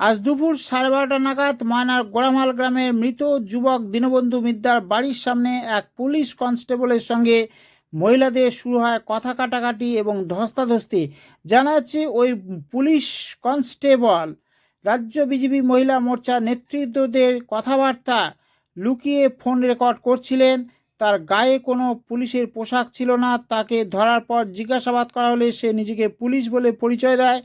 আজ দুপুর সাড়ে বারোটা নাগাদ ময়নার গোড়ামাল গ্রামের মৃত যুবক দীনবন্ধু মিদ্দার বাড়ির সামনে এক পুলিশ কনস্টেবলের সঙ্গে মহিলাদের শুরু হয় কথা কাটাকাটি এবং ধস্তাধস্তি। জানা যাচ্ছে ওই পুলিশ কনস্টেবল রাজ্য বিজেপি মহিলা মোর্চা নেতৃত্বদের কথাবার্তা লুকিয়ে ফোন রেকর্ড করছিলেন। তার গায়ে কোনো পুলিশের পোশাক ছিল না। তাকে ধরার পর জিজ্ঞাসাবাদ করা হলে সে নিজেকে পুলিশ বলে পরিচয় দেয়।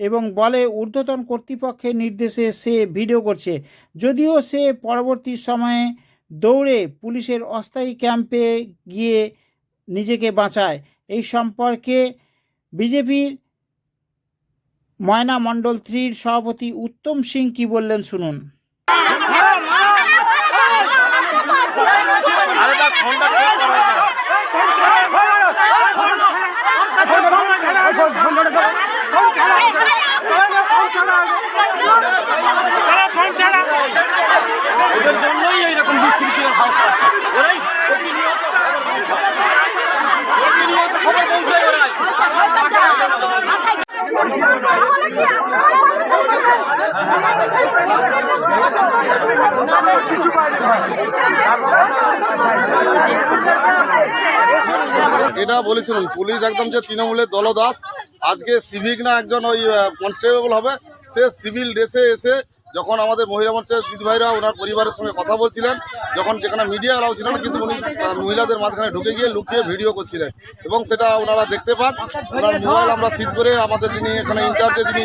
এবং বলে ঊর্ধ্বতন কর্তৃপক্ষের নির্দেশে সে ভিডিও করছে। যদিও সে পরবর্তী সময়ে দৌড়ে পুলিশের অস্থায়ী ক্যাম্পে গিয়ে নিজেকে বাঁচায়। এই সম্পর্কে বিজেপির ময়না মণ্ডল থ্রির সভাপতি উত্তম সিং কি বললেন শুনুন। আরে তার ফোনটা ঠিক করো না। ওদের জন্যই এইরকম দুষ্কৃতীরা সাহস ওরাই প্রতিনিয়ত প্রতিনিয়ত পুলিশ একদম যে তৃণমূলের দলদাস। আজকে সিভিক না একজন ওই কনস্টেবল হবে, সে সিভিল ড্রেসে এসে যখন আমাদের মহিলা মঞ্চের দিদিভাইরা ওনার পরিবারের সঙ্গে কথা বলছিলেন, যখন যেখানে মিডিয়া এলাও ছিল না কিন্তু উনি মহিলাদের মাঝখানে ঢুকে গিয়ে লুকিয়ে ভিডিও করছিলেন। এবং সেটা ওনারা দেখতে পান। ওনার মোবাইল আমরা সিজ করে আমাদের যিনি এখানে ইনচার্জে যিনি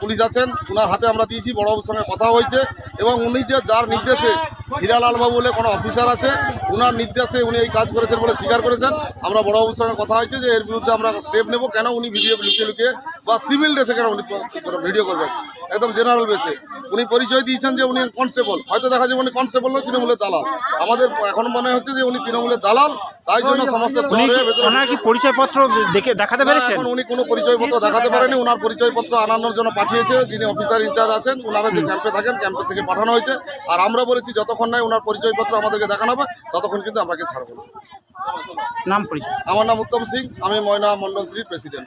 পুলিশ আছেন ওনার হাতে আমরা দিয়েছি বড়বাবুর সঙ্গে কথা হয়েছে এবং উনি যে যার নির্দেশে হীরালাল বাবু বলে কোনো অফিসার আছে ওনার নির্দেশে উনি এই কাজ করেছেন বলে স্বীকার করেছেন। আমরা বড়বাবুর সঙ্গে কথা হয়েছে যে এর বিরুদ্ধে আমরা স্টেপ নেব। কেন উনি ভিডিও লুকিয়ে লুকিয়ে বা সিভিল ড্রেসে কেন উনি ভিডিও করবেন একদম জেনারেল বেসে উনি পরিচয় দিয়েছেন যে উনি কনস্টেবল হয়তো দেখা যাবে উনি কনস্টেবল নয়, তৃণমূলের দালাল। আমাদের এখন মনে হচ্ছে যে উনি তৃণমূলের দালাল। তাই জন্য সমস্ত ওনার কি পরিচয়পত্র দেখে দেখাতে পেরেছেন? এখন উনি কোনো পরিচয়পত্র দেখাতে পারেনি ওনার পরিচয়পত্র আনানোর জন্য পাঠিয়েছে যিনি অফিসার ইনচার্জ আছেন ওনারা যে ক্যাম্পে থাকেন ক্যাম্পের থেকে পাঠানো হয়েছে। আর আমরা বলেছি যতক্ষণ নাই ওনার পরিচয়পত্র আমাদেরকে দেখানো হবে ততক্ষণ কিন্তু আমাকে ছাড়বো না। নাম পরিচয়। আমার নাম উত্তম সিং আমি ময়না মন্ডল শ্রীর প্রেসিডেন্ট